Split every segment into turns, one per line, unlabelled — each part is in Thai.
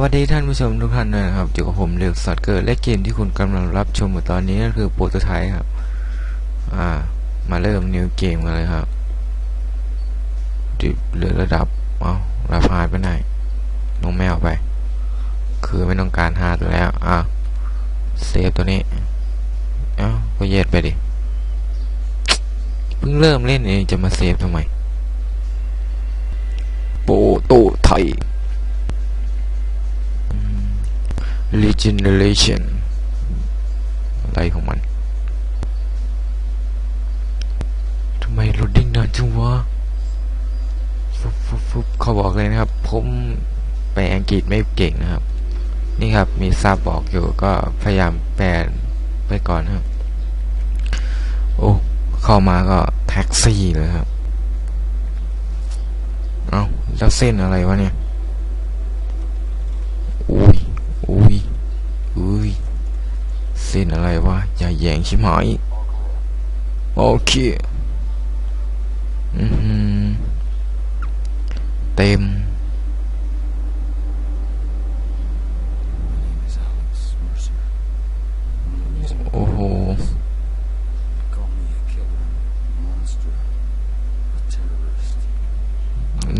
วัสดีท่านผู้ชมทุกท่านด้วยนะครับอยู่กับผมเลือกสัตว์เกิดและเกมที่คุณกำลังรับชมอยู่ตอนนี้นั่นคือโปรโตไทป์ครับ อ่า มาเริ่มนิวเกมกันเลยครับดิบเลือระดับ เอาระพายไปไหนน้องแมวไป คือไม่ต้องการหาตัวแล้ว อะเซฟตัวนี้ เอ้าก็เย็ดไปดิ เพิ่งเริ่มเล่นเองจะมาเซฟทำไม โปรโตไทป์ regeneration อะไรของมันทำไมโหลดดิ้งนานจังวะฟุบฟุบฟุบเขาบอกเลยนะครับ ผมไปอังกฤษไม่เก่งนะครับ นี่ครับมีซับบอกอยู่ก็พยายามแปลไปก่อนครับ โอ้ เข้ามาก็แท็กซี่เลยครับ เอา้าแล้วเส้นอะไรวะเนี่ย อุ้ย อุ้ยอุ้ยเส้นอะไรวะอย่าแยงชิมหายโอเคอือหือเต็มโอ้โห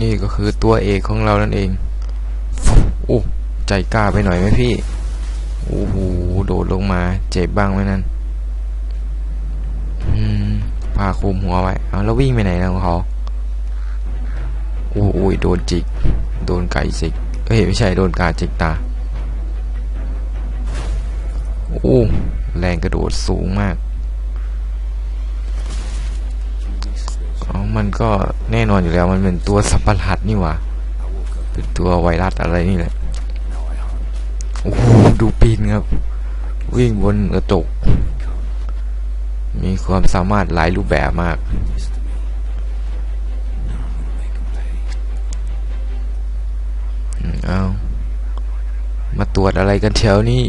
นี่ก็คือตัวเอกของเรานั่นเอง โอ้ ใจกล้าไปหน่อยไหมพี่ โอ้โห โดดลงมา เจ็บบ้างไหมนั่นอืมผ้าคลุมหัวไว้ เอาแล้ววิ่งไปไหนนะของเขาโอ้โหโดนจิก โดนไก่จิกเอ้ยไม่ใช่โดนกาจิกตา โอ้แรงกระโดดสูงมากอ๋อมันก็แน่นอนอยู่แล้วมันเป็นตัวสัตว์ปรหลาดนี่หว่าเป็นตัวไวรัสอะไรนี่แหละ โอ้โหดูปีนครับ วิ่งบนกระจก มีความสามารถหลายรูปแบบมากอืมเอามาตรวจอะไรกันแถวนี้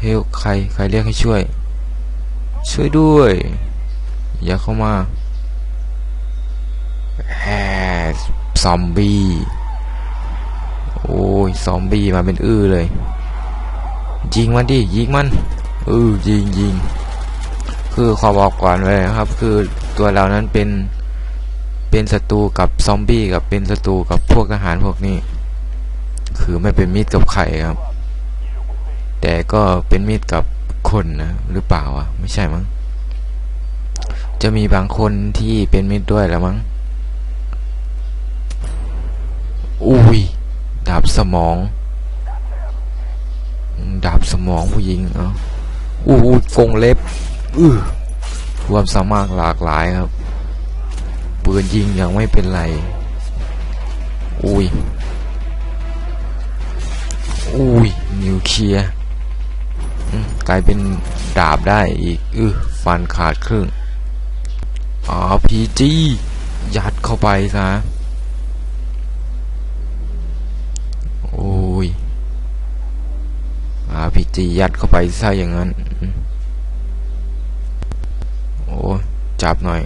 เฮลใคร ใครเรียกให้ช่วย ช่วยด้วย อย่าเข้ามาแฮซอมบี้ ยซอมบี้มาเป็นอื้อเลย ยิงมันดิยิงมันเออยิงยิงคือขอบอกก่อนเลยนะครับ คือตัวเรานั้นเป็นเป็นศัตรูกับซอมบี้กับเป็นศัตรูกับพวกทหารพวกนี้ คือไม่เป็นมิตรกับใครครับ แต่ก็เป็นมิตรกับคนนะหรือเปล่าอะ ไม่ใช่มั้งจะมีบางคนที่เป็นมิตรด้วยแล้วมั้งอุ้ย ดาบสมอง ดาบสมองผู้หญิงเอ้าอู้กงเล็บอือความสามารถหลากหลายครับปืนยิงยังไม่เป็นไร อุ้ย อุ้ย นิวเคลียร์กลายเป็นดาบได้อีก อือฟันขาดครึ่ง RPG ยัดเข้าไปซะ โอ้ย RPG ยัดเข้าไปซะอย่างนั้น โอ้ยจับหน่อย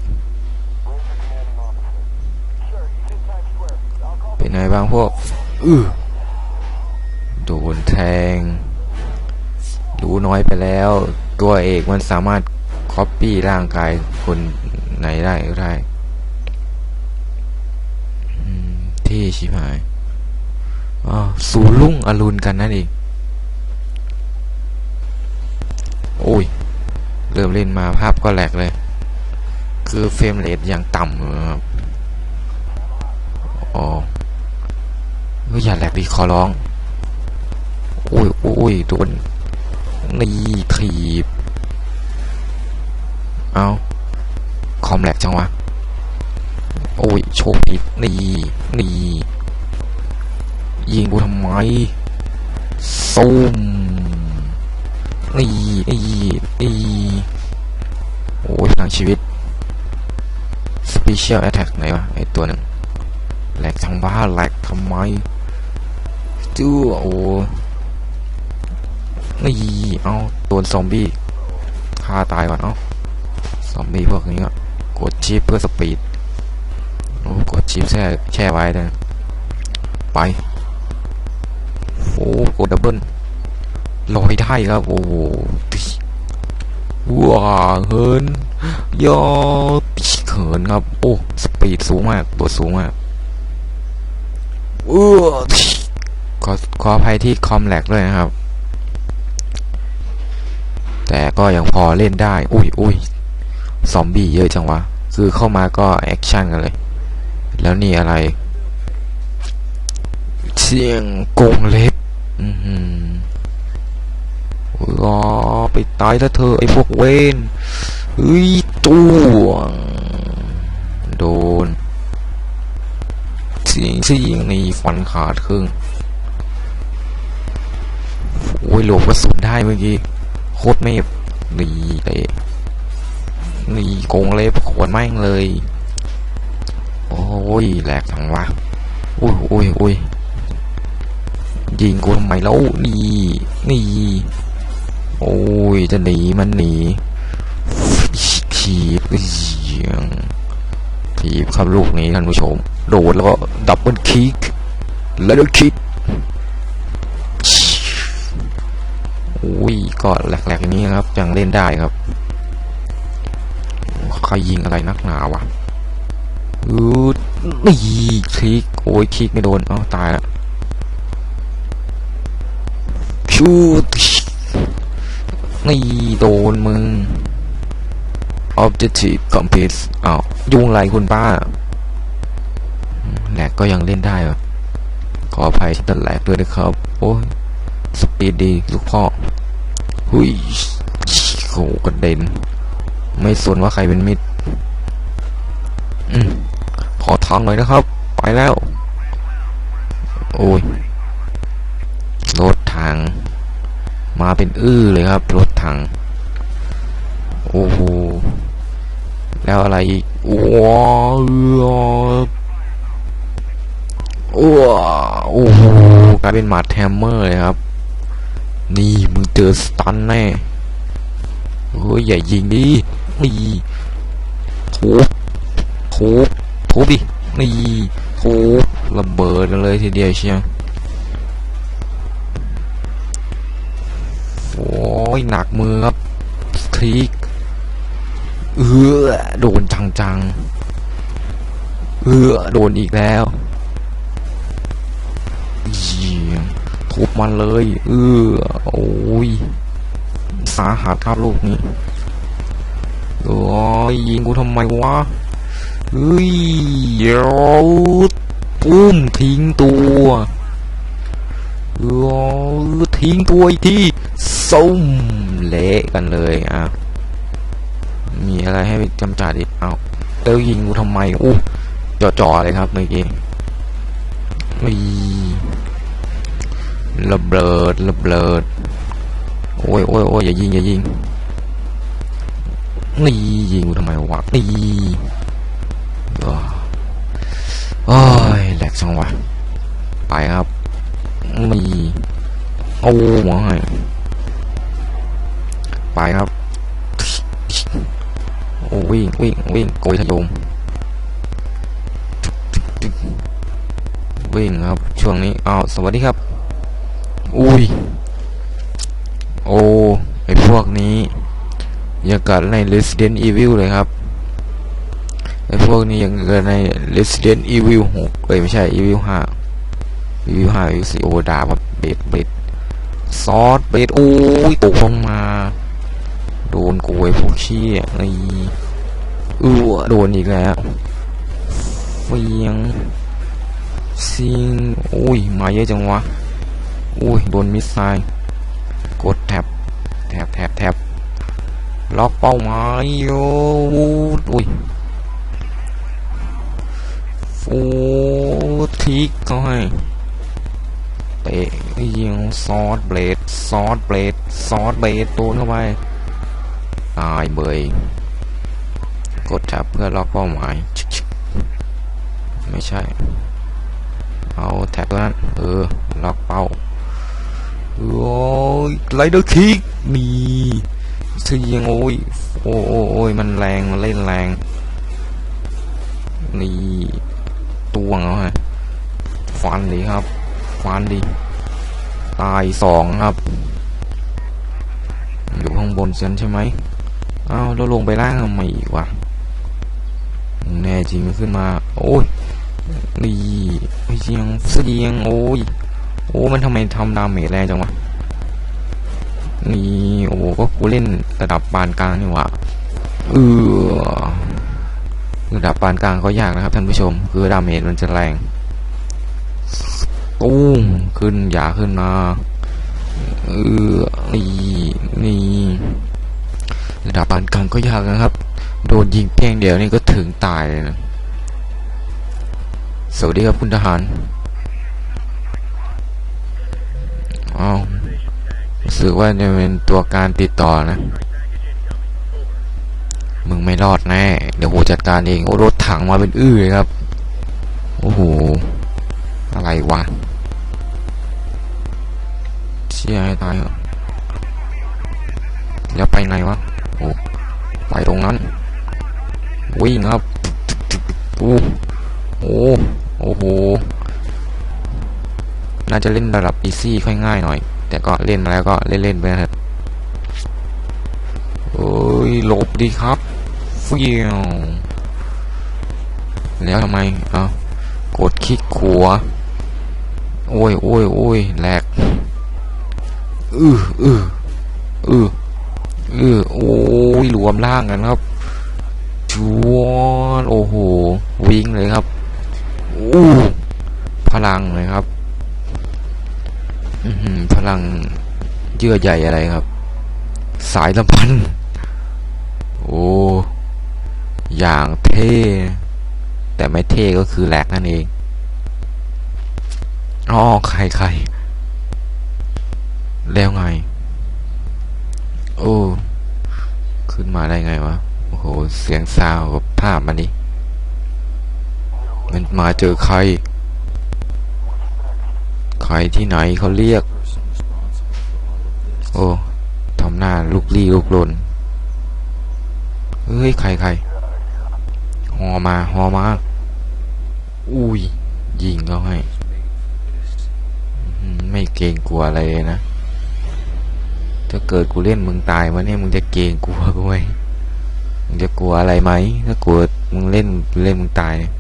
เป็นไงบ้างพวก อือโดนแทง รู้น้อยไปแล้ว ตัวเอกมันสามารถคอปปี้ร่างกายคนไหนได้ก็ได้อืมเท่ชิบหายอ๋อสูรุ่งอรุณกันนั่นเอง โอ้ย เริ่มเล่นมาภาพก็แหลกเลย คือเฟรมเรทอย่างต่ำครับอ๋อเฮ้ยอย่าแหลกดิขอร้อง โอ้ยโอ้ยโดนนี่ถีบ เอาคอมแหลกจังวะ โอ้ย โชคดีนี่นี่ยิงกูทำไมซูม นี่นี่นี่โอ้ยพลังชีวิต Special Attack ไหนวะไอตัวหนึ่งแหลกจังบ้าแหลกทำไมจื้โอ้นี่เอาโดนซอมบี้ฆ่าตายก่อนเอาซอมบี้พวกนี้ก็กดชิปเพื่อสปีดโอ้กดชิปแช่แช่ไว้เลยไปโอ้กดดับเบิล ลอยได้ครับโอ้โหว้าเฮินยอเขินครับ โอ้ สปีดสูงมากตัวสูงมากเออขอขออภัยที่คอมแลกด้วยนะครับ แต่ก็ยังพอเล่นได้ อุ้ยอุ้ยซอมบี้เยอะจังวะ คือเข้ามาก็แอคชั่นกันเลย แล้วนี่อะไรเสียงกงเล็บ อือหื ออ๋อไปตายถ้าเธอะไอ้พวกเวนเฮ้ยตัวงโดนสียงสียงนี่ฟันขาดครึ่งโอ้ยหลบกระสุนได้เมื่อกี้โคตรเมฟนี่เตะนี่โกงเล็บขวนแม่งเลย โอ้ยแหลกทั้งวะโอ้ยโอ้ยโอ้ยยิงกูทำไมแล้วนี่นี่ โอ้ย จะหนีมันหนีถีบเสียงถีบครับลูกนี้ท่านผู้ชม โดดแล้วก็ดับเบิลคิกแล้วก็คิกอุ้ยก็แหลกๆอย่างนี้ครับ ยังเล่นได้ครับใครยิงอะไรนักหนาวะอืดนี่คลิก โอ้ยคลิกไม่โดนเอ้าตายแล้วชู นี่โดนมึง objective complete อ้าวยุ่งไรคุณป้าแหลกก็ยังเล่นได้เหรอขออภัยที่ตัดแหลกด้วยนะครับ โอ้ยสปีดดีลูกพ่อ หุยโหกระเด็น ไม่สนว่าใครเป็นมิตรอืมขอทางหน่อยนะครับ ไปแล้ว โอ้ย รถถัง มา เป็นอื้อเลยครับ รถถัง โอ้โห แล้วอะไรอีกว้าวโอ้โอ้โหกลายเป็นหมาแทมเมอร์เลยครับ นี่มึงเจอสตันแน่เฮ้ยอย่ายิงดินี่ทุบทุบทุบดินี่ทุบระเบิดเลยทีเดียวเชียว ยหนักมือครับคลิกเออโดนจังๆเออโดนอีกแล้วยีทุบมันเลย เออโอ้ยสาหัสครับลูกนี้โอ้ยยิงกูทำไมวะเฮ้ยเดี๋ยวปุ้มทิ้งตัวเออทิ้งตัวอีกที ส้มเละกันเลยอะมีอะไรให้จำจัดอีกเอาเตอยิงกูทำไมอู้จ่อๆเลยครับเมื่อกี้อีระเบิดระเบิดโอ้ยโอ้ยโอ้ยอย่ายิงอย่ายิงนี่ยิงกูทำไมวะนี่อ้าวโอ้ยแหลกจังวะไปครับมีโอ้หัวให้ ไปครับ โอ้วิ่งวิ่งวิ่งโกยทะยมวิ่งครับ ช่วงนี้อ้าวสวัสดีครับ อุ้ย โอ้ไอพวกนี้ยังกัดใน Resident Evil เลยครับไอพวกนี้ยังกัดใน Resident Evil 6เลยไม่ใช่ Evil 5 Evil 5 Evil 4โอ้ดาแบบเบ็ดเบ็ดซอสเบ็ดโอ้ยตกลงมา โดนโกูไอพวกเชี่ยนี่เออโดนอีกแล้วเฟียงซิงโอ้ยมาเยอะจังวะอุ้ยโดนมิสไซล์กดแท็บแท็บแท็บแท็บล็อกเป้าหมายโอ้อุ้ยโอ้ทิกเขาให้เตะยิงซอสเบลดซอสเบลดซอสเบลดโดนเข้าไปายเบยกดแทบเพื่อล็อกเป้าหมาย ไม่ใช่ เอาแท็บนั้นเออ ล็อกเป้า โอ้ยไรเดอร์คิกนี่เสียงโอ้ยโอ้โอ้ยมันแรง มันเล่นแรง นี่ตวงเอาฮะ ฟันดิครับ ฟันดิตายสองครับ อยู่ข้างบนเซนใช่ไหม อ้าวแล้วลงไปล่างทำไมอีกวะแน่จริงขึ้นมา โอ้ยนี่เสียงเสียงโอ้ยโอ้มันทำไมทำดาเมจแรงจังวะนี่โอ้ก็กูเล่นระดับปานกลางนี่หว่าเออระดับปานกลางก็ยากนะครับท่านผู้ชม คือดาเมจมันจะแรงตุ้มขึ้นอย่าขึ้นมาเออนี่นี่ ระดับปานกลางก็ยากนะครับ โดนยิงเพียงเดียวนี่ก็ถึงตายนะสวัสดีครับคุณทหารอ้าวรู้สึกว่าจะเป็นตัวการติดต่อนะ มึงไม่รอดแน่ เดี๋ยวกูจัดการเอง โอ้รถถังมาเป็นอื้อเลยครับ โอ้โห อะไรวะ เชี่ยให้ตายเหรอแล้วไปไหนวะ โอ้ไปตรงนั้น วิ่งครับโอ้โอ้โอ้โห น่าจะเล่นระดับอีซี่ค่อยง่ายหน่อย แต่ก็เล่นมาแล้วก็เล่นๆไปนะครับเอ้ยหลบดีครับเฟี้ยวแล้วทำไม เอากดคลิกขวาโอ้ยโอ้ยโอ้ยแหลกอืออืออือ เออโอ้ยรวมร่างกันครับชวนโอ้โหวิ่งเลยครับอู้พลังเลยครับอืพลังเยื่อใหญ่อะไรครับ สายสัมพันธ์โอ้อย่างเท่ แต่ไม่เท่ก็คือแหลกนั่นเองอ๋อใครใครแล้วไง โอ้ ขึ้นมาได้ไงวะ โอ้โห เสียงซาวกับภาพมันดิมันมาเจอใคร ใครที่ไหนเขาเรียก โอ้ ทำหน้าลุกลี้ลุกลน เฮ้ย ใครใครหอมาหอมา อุ้ย ยิงเขาให้ ไม่เกรงกลัวอะไรเลยนะ ถ้าเกิดกูเล่นมึงตายมาเนี่ยมึงจะเกรงกลัวกูไหมมึงจะกลัวอะไรไหมถ้ากลัวมึงเล่นเล่นมึงตายเนี่ย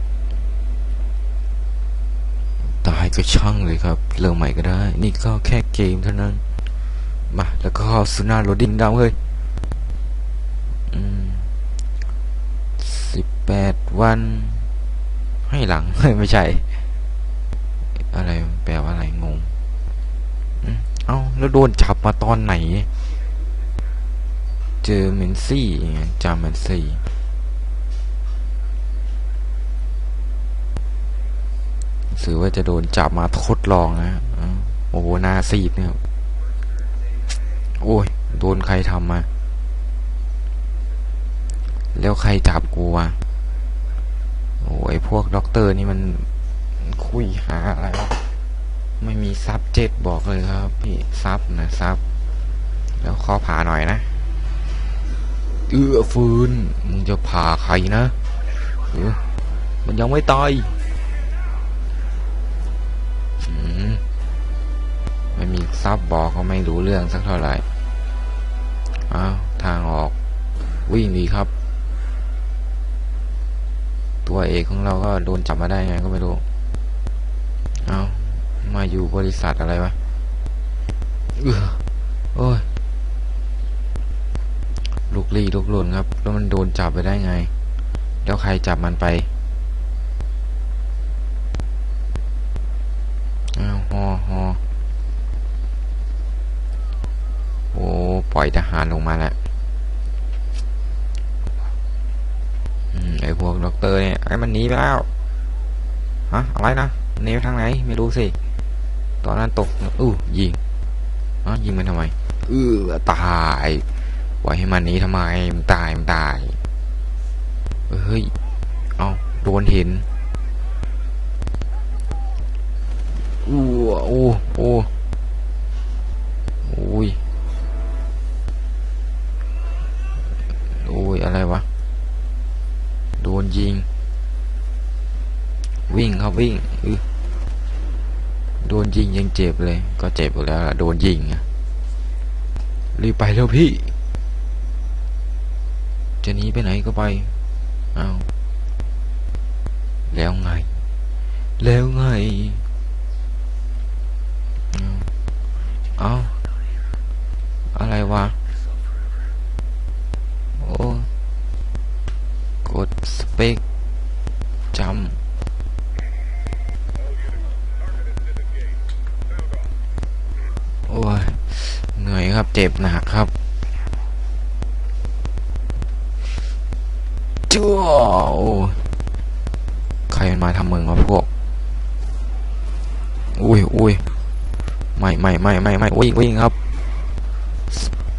ตายก็ช่างเลยครับ เริ่มใหม่ก็ได้ นี่ก็แค่เกมเท่านั้น มา แล้วก็เข้าสุนาโรดินดาวเฮ้ยสิบแปดวัน ให้หลังไม่ใช่ อะไรแปลว่าอะไรงงอืมเอ้า แล้วโดนจับมาตอนไหน เจอเมนซี่ไงจำเมนซี่สือว่าจะโดนจับมาทดลองนะโอ้โหนาซีดเนี่ย โอ้ย โดนใครทำมา แล้วใครจับกูวะโอ้ยพวกด็อกเตอร์นี่มันคุยหาอะไรวะ ไม่มีซับเจ็ดบอกเลยครับ พี่ซับนะซับแล้วขอผ่าหน่อยนะ เอื้อฟื้นมึงจะผ่าใครนะมันยังไม่ตายมไม่มีซับบอกก็ไม่รู้เรื่องสักเท่าไหร่อ้าวทางออกวิ่งดีครับ ตัวเอกของเราก็โดนจับมาได้ไงก็ไม่รู้ เอา มาอยู่บริษัทอะไรวะเออโอ้ยลุกลี้ลุกลนครับ แล้วมันโดนจับไปได้ไง แล้วใครจับมันไปอ้าวฮอฮอโอ้ปล่อยทหารลงมาแล้วอืมไอพวกด็อกเตอร์เนี่ยไอ้มันหนีไปแล้วฮะอะไรนะหนีไปทางไหน ไม่รู้สิ ตอนนั้นตกอู้ยิงอ๋อยิงมันทำไมเออตายปล่อยให้มันหนี้ทำไมมันตายมันตายเฮ้ยเอาโดนเห็นอู้โอ้โอ้โอ้ยโอ้ยอะไรวะโดนยิงวิ่งครับวิ่งอือ โดนยิงยังเจ็บเลย ก็เจ็บอยู่แล้วล่ะโดนยิงรีบไปเร็วพี่ จะหนีไปไหนก็ไปเอาแล้วไง แล้วไงเอาเอาอะไรวะ โอ้ กดสเปกจำ ครับ เจ็บหนักครับจ้วใครมันมาทำมึงวะพวก อุ้ยอุ้ยไม่ไม่ไม่ไม่ไม่วิ่งวิ่งครับ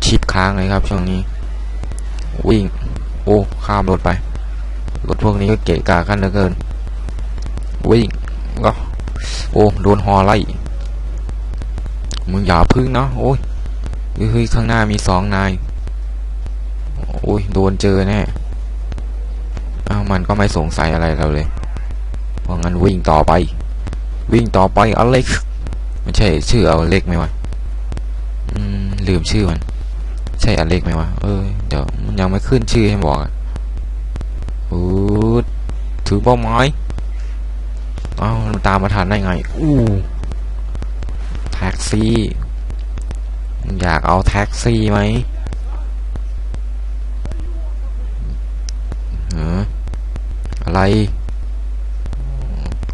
ชิปค้างเลยครับช่วงนี้ วิ่ง โอ้ข้ามรถไป รถพวกนี้ก็เกะกะกันเหลือเกิน วิ่งก็โอ้โดนฮอไล่ มึงอย่าพึ่งนะโอ้ย เฮ้ยข้างหน้ามีสองนายโอ้ยโดนเจอแน่อ้าวมันก็ไม่สงสัยอะไรเราเลยเพราะงั้นวิ่งต่อไป วิ่งต่อไปอเล็กไม่ใช่ชื่ออเล็กไหมวะอืมลืมชื่อมัน ใช่อเล็กไหมวะเออเดี๋ยวมันยังไม่ขึ้นชื่อให้บอกอู้ถือเป้าไม้อ้าวมันตามมาทันได้ไงอู้แท็กซี่ อยากเอาแท็กซี่ไหมเอออะไร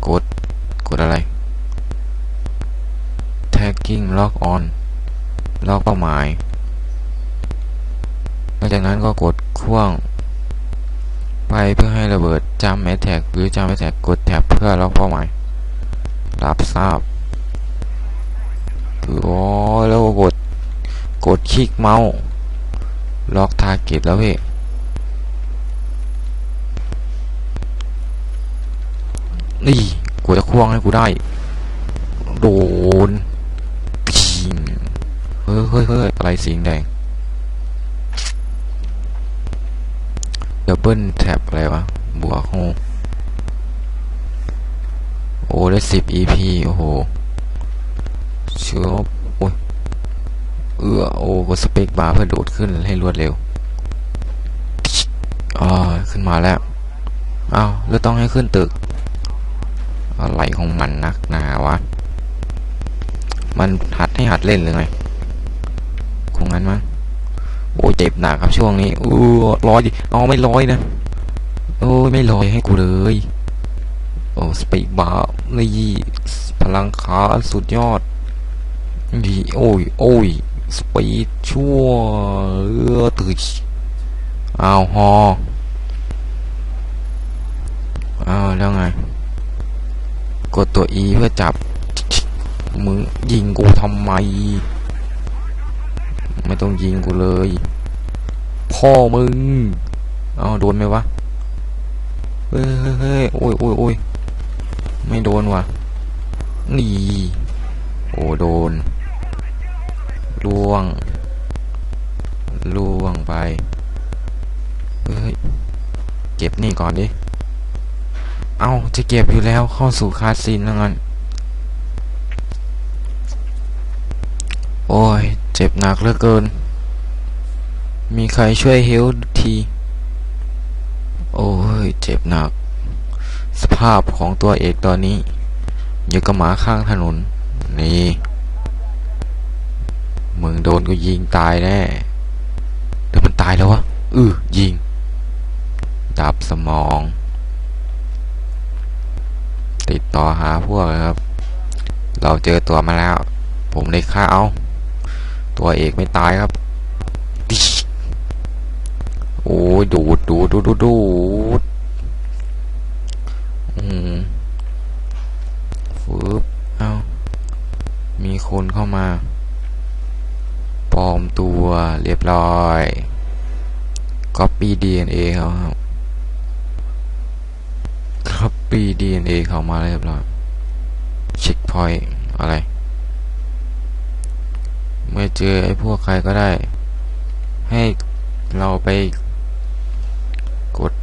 กด กดอะไร tagging lock on ล็อกเป้าหมาย หลังจากนั้นก็กดข่วง ไปเพื่อให้ระเบิดจำแมทแท็กหรือจำแมทแท็กกดแท็บเพื่อล็อกเป้าหมาย รับทราบคืออ๋อแล้วก็กด กดคลิกเมาส์ล็อกทาร์เก็ตแล้วพี่นี่กูจะควงให้กูได้ โดนพิงเฮ้ยเฮ้ยเฮ้ยอะไรสีแดงดับเบิลแท็บอะไรวะ บวกโฮโอ้ได้สิบ EP โอ้โหเชื่อ เอื้อโอ้กดสเปกบาร์เพื่อโดดขึ้นให้รวดเร็วอ่าขึ้นมาแล้วอ้าวแล้วต้องให้ขึ้นตึก อะไรของมันนักหนาวะ มันหัดให้หัดเล่นหรือไงคงงั้นมั้งโอ้เจ็บหนักครับช่วงนี้อู้ร้อยดิเอาไม่ร้อยนะโอ้ยไม่ร้อยให้กูเลย โอ้สปีดบาร์นี่พลังขาสุดยอดดีโอ้ย โอ้ย สปีดชั่วเออตื่นอ้าวฮออ้าแล้วไง กดตัว E เพื่อจับมึงยิงกูทำไม ไม่ต้องยิงกูเลย พ่อมึง เอาโดนไหมวะ เฮ้ยเฮ้ยเฮ้ยโอ้ยโอ้ยโอ้ยไม่โดนว่ะ นี่ โอ้โดน ล่วง ล่วงไปเฮ้ยเก็บนี่ก่อนดิ เอาจะเก็บอยู่แล้วเข้าสู่คาสินแล้วงั้นโอ้ย เจ็บหนักเหลือเกิน มีใครช่วยเฮลที โอ้ย เจ็บหนัก สภาพของตัวเอกตอนนี้ อยู่กับหมาข้างถนน นี่ โดนกูยิงตายแน่เดี๋ยวมันตายแล้ววะอือยิง ดับสมอง ติดต่อหาพวกครับ เราเจอตัวมาแล้ว ผมเลยฆ่าเอา ตัวเอกไม่ตายครับ โอ้ยดูดดูดดูดดูดดูดอืมฟืบเอามีคนเข้ามา ปลอมตัวเรียบร้อยก็ ปี DNA เขาครับครับปี DNA เขามาเรียบร้อยเช็คพอยต์อะไร เมื่อเจอไอ้พวกใครก็ได้ ให้เราไปกด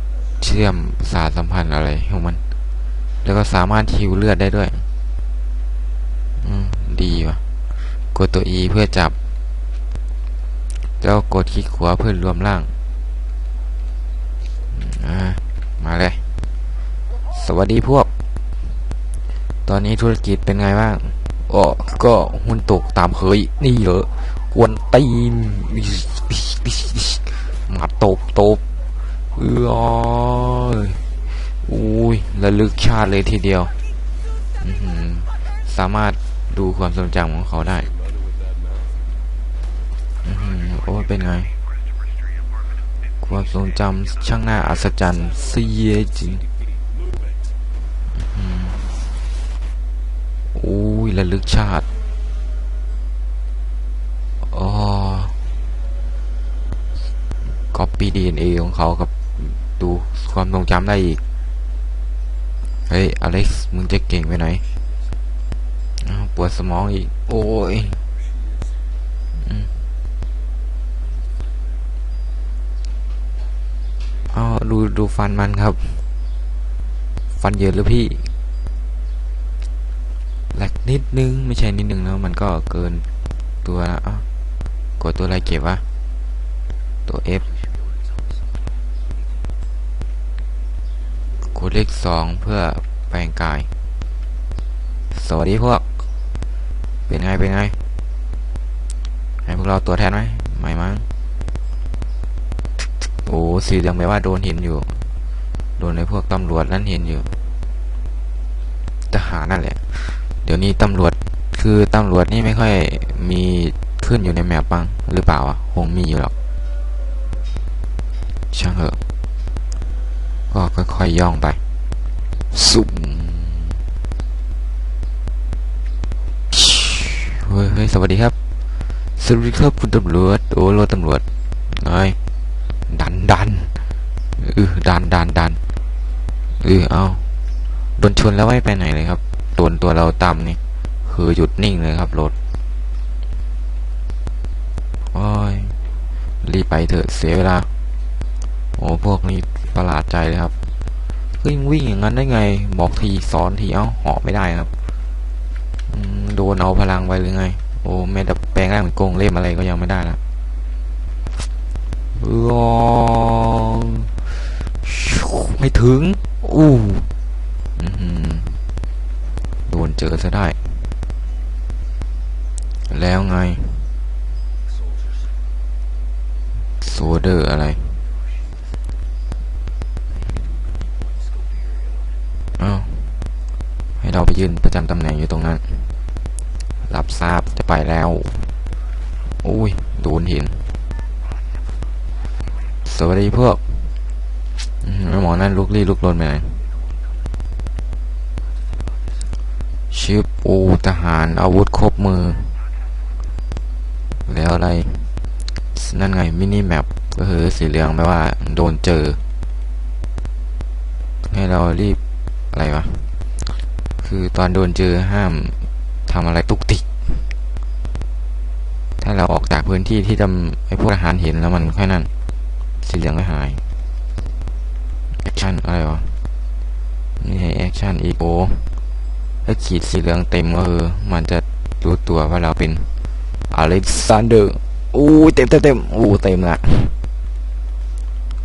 เชื่อมสารสัมพันธ์อะไรของมัน แล้วก็สามารถฮิวเลือดได้ด้วยอืกดตัว E เพื่อจับ แล้วกดคลิกขวาเพื่อรวมร่าง อ่ามาเลย สวัสดีพวก ตอนนี้ธุรกิจเป็นไงบ้างอ๋อก็หุ้นตกตามเคยนี่เหรอกวนตีนมาตบตบเอ้ยอุ้ยระลึกชาติเลยทีเดียว สามารถดูความทรงจำของเขาได้อโอ้เป็นไง ความทรงจำช่างน่าอัศจรรย์เสียจริงอื้อหือโอ้ยระลึกชาติอ๋อก๊อปปี้ดีเอ็นเอของเขากับดูความทรงจำได้อีก เฮ้ย อเล็กซ์ มึงจะเก่งไปไหนปวดสมองอีก โอ้ยอืม อ้าวดูดูฟันมันครับ ฟันเยอะหรือพี่แหลกนิดนึงไม่ใช่นิดนึงแล้วมันก็เกินตัวละอ้วกดตัวอะไรเก็บวะตัว F กดเลขสองเพื่อแปลงกาย สวัสดีพวก เป็นไง เป็นไง ให้พวกเราตัวแทนไหมไม่มั้ง โอ้สีเหลืองแปลว่าโดนเห็นอยู่ โดนในพวกตำรวจนั่นเห็นอยู่ทหารนั่นแหละ เดี๋ยวนี้ตำรวจคือตำรวจนี่ไม่ค่อยมีขึ้นอยู่ในแมปบ้างหรือเปล่าอะคงมีอยู่หรอก ช่างเถอะก็ค่อยๆย่องไป สุ่มเฮ้ยเฮ้ยสวัสดีครับ สวัสดีครับคุณตำรวจ โอ้รถตำรวจไง ดันดันเออดันดันดันเออเอาโดนชนแล้วไม่ไปไหนเลยครับตัวตัวเราต่ำนี่คือหยุดนิ่งเลยครับรถโอ้ยรีบไปเถอะเสียเวลาโอ้พวกนี้ประหลาดใจเลยครับวิ่งวิ่งอย่างนั้นได้ไงบอกทีสอนทีเอ้าเหาะไม่ได้ครับโดนเอาพลังไปหรือไง โอ้แม่ดับแปลงร่างเป็นกงเล่มอะไรก็ยังไม่ได้ละ เออไม่ถึง อู้โดนเจอซะได้ แล้วไง โซเดอร์อะไรอ้าวให้เราไปยืนประจำตำแหน่งอยู่ตรงนั้น รับทราบจะไปแล้ว อุ้ย โดนเห็น สวัสดีพวกอื้อหือหมอนั่นลุกลี้ลุกลนไปไหนชิปโอทหารอาวุธครบมือ แล้วอะไร นั่นไง มินิแมปก็คือสีเหลืองแปลว่า โดนเจอ ให้เรารีบ อะไรวะ คือตอนโดนเจอห้ามทำอะไรตุกติก ถ้าเราออกจากพื้นที่ที่ทำให้พวกทหารเห็นแล้วมันแค่นั่น สีเหลืองก็หายแอคชั่นอะไรวะนี่ให้แอคชั่นอีโอถ้าขีดสีเหลืองเต็มก็คือมันจะรู้ตัวว่าเราเป็นอเล็กซานเดอร์อู้ยเต็มเต็มเต็มอู้เต็มละ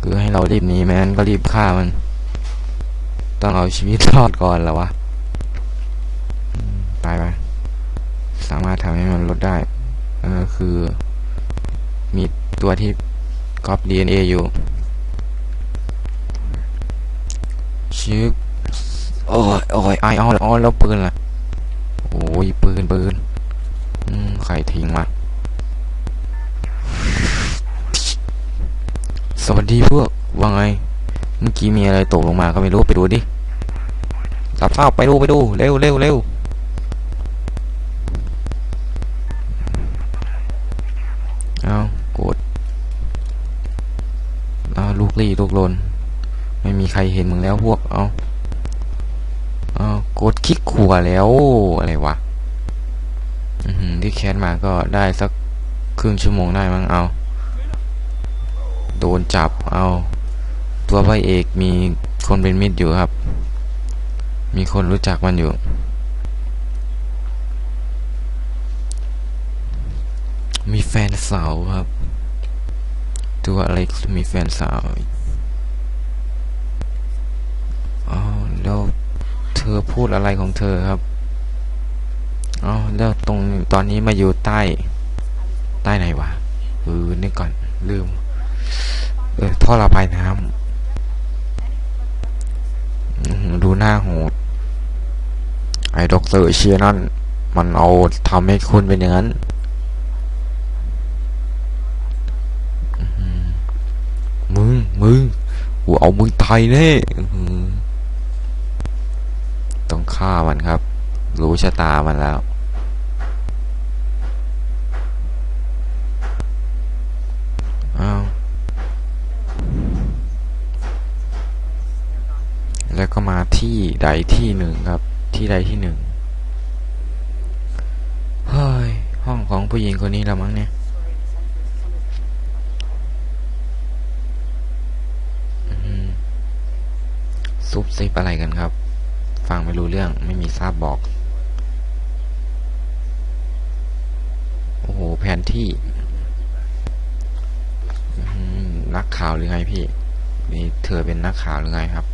คือให้เรารีบหนีแม้นก็รีบฆ่ามัน ต้องเอาชีวิตรอดก่อนแล้ววะอืมไปไปสามารถทำให้มันลดได้เออคือ มีตัวที่ ก๊อป DNA อยู่ชิปโอ้ยโอ้ยไอออนออนแล้วปืนล่ะโอ้ยปืนปืนใครทิ้งมาสวัสดีพวกว่าไงเมื่อกี้มีอะไรตกลงมาก็ไม่รู้ไปดูดิรับทราบไปดูไปดูเร็วเร็วเร็วเอา อาลูกลี่ลูกลน ไม่มีใครเห็นมึงแล้วพวก เอาเอากดคลิกขัวแล้ว อะไรวะอือหือที่แคสมาก็ได้สักครึ่งชั่วโมงได้มั้งเอา โดนจับเอา ตัวพระเอกมีคนเป็นมิตรอยู่ครับ มีคนรู้จักมันอยู่มีแฟนสาวครับ ตัวอเล็กมีแฟนสาวอ๋อแล้วเธอพูดอะไรของเธอครับอ๋อแล้วตรงตอนนี้มาอยู่ใต้ ใต้ไหนวะเออนึกก่อนลืม เออท่อระบายน้ำดูหน้าโหดไอ้ด็อกเตอร์เชียนั่น มันเอาทำให้คุณเป็นอย่างนั้นอื้อหือ มึง มึงกูเอามึงตายแน่ต้องฆ่ามันครับ รู้ชะตามันแล้ว อ้าว แล้วก็มาที่ใดที่หนึ่งครับ ที่ใดที่หนึ่ง เฮ้ย ห้องของผู้หญิงคนนี้ละมั้งเนี่ยอื้อหือ ซุบซิบอะไรกันครับ ฟังไม่รู้เรื่องไม่มีทราบบอก โอ้โห แผนที่นักข่าวหรือไงพี่ นี่เธอเป็นนักข่าวหรือไงครับ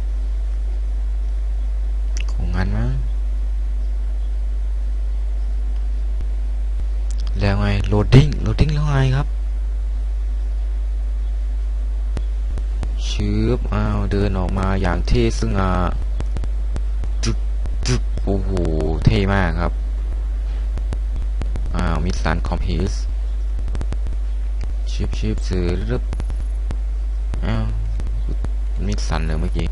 คงงั้นมั้งแล้วไงโหลดดิ้งโหลดดิ้งแล้วไงครับ ชืบอ้าวเดินออกมาอย่างเท่สง่าจุดจุดโอ้โห เท่มากครับ อ้าวมิสซันคอมพิวส์ชิบชิบซื้อรึบอ้าวมิสซันเลยเมื่อกี้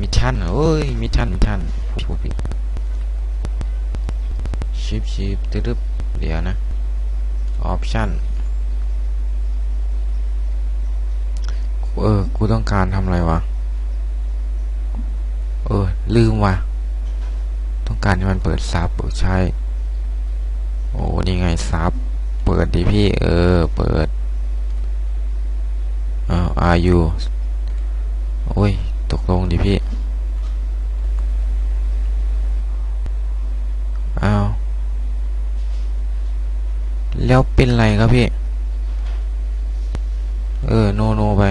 มิชั่นเอเอ้ยมิชั่นมิชั่นพูดผิดชิบชิบตึ๊บเดี๋ยวนะออปชั่น เออ กูต้องการทำอะไรวะ เออ ลืมวะต้องการให้มันเปิดซับใช่ โอ้ นี่ไงซับ เปิดดิพี่ เออ เปิดอ้าวอายุโอ้ย ตกลงดิพี่ อ้าว แล้วเป็นไรครับพี่ เออ โนโนไป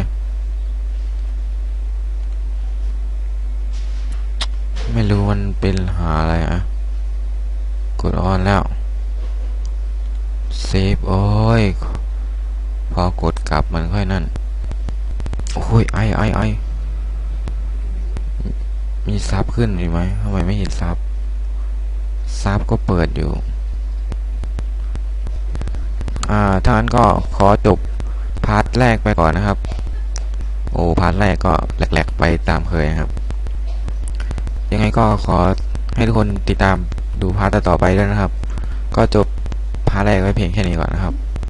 ไม่รู้มันเป็นหาอะไรอะกดออนแล้วเซฟโอ้ยพอกดกลับมันค่อยนั่นโอ้ยไอไอไอมีซับขึ้นอยู่ไหมทำไมไม่เห็นซับซับก็เปิดอยู่ อ่าถ้าวันก็ขอจบพาร์ทแรกไปก่อนนะครับ โอ้พาร์ทแรกก็แหลกๆไปตามเคยนะครับ ยังไงก็ขอให้ทุกคนติดตามดูพาร์ตต่อไปด้วยนะครับ ก็จบพาร์ทแรกไว้เพียงแค่นี้ก่อนนะครับ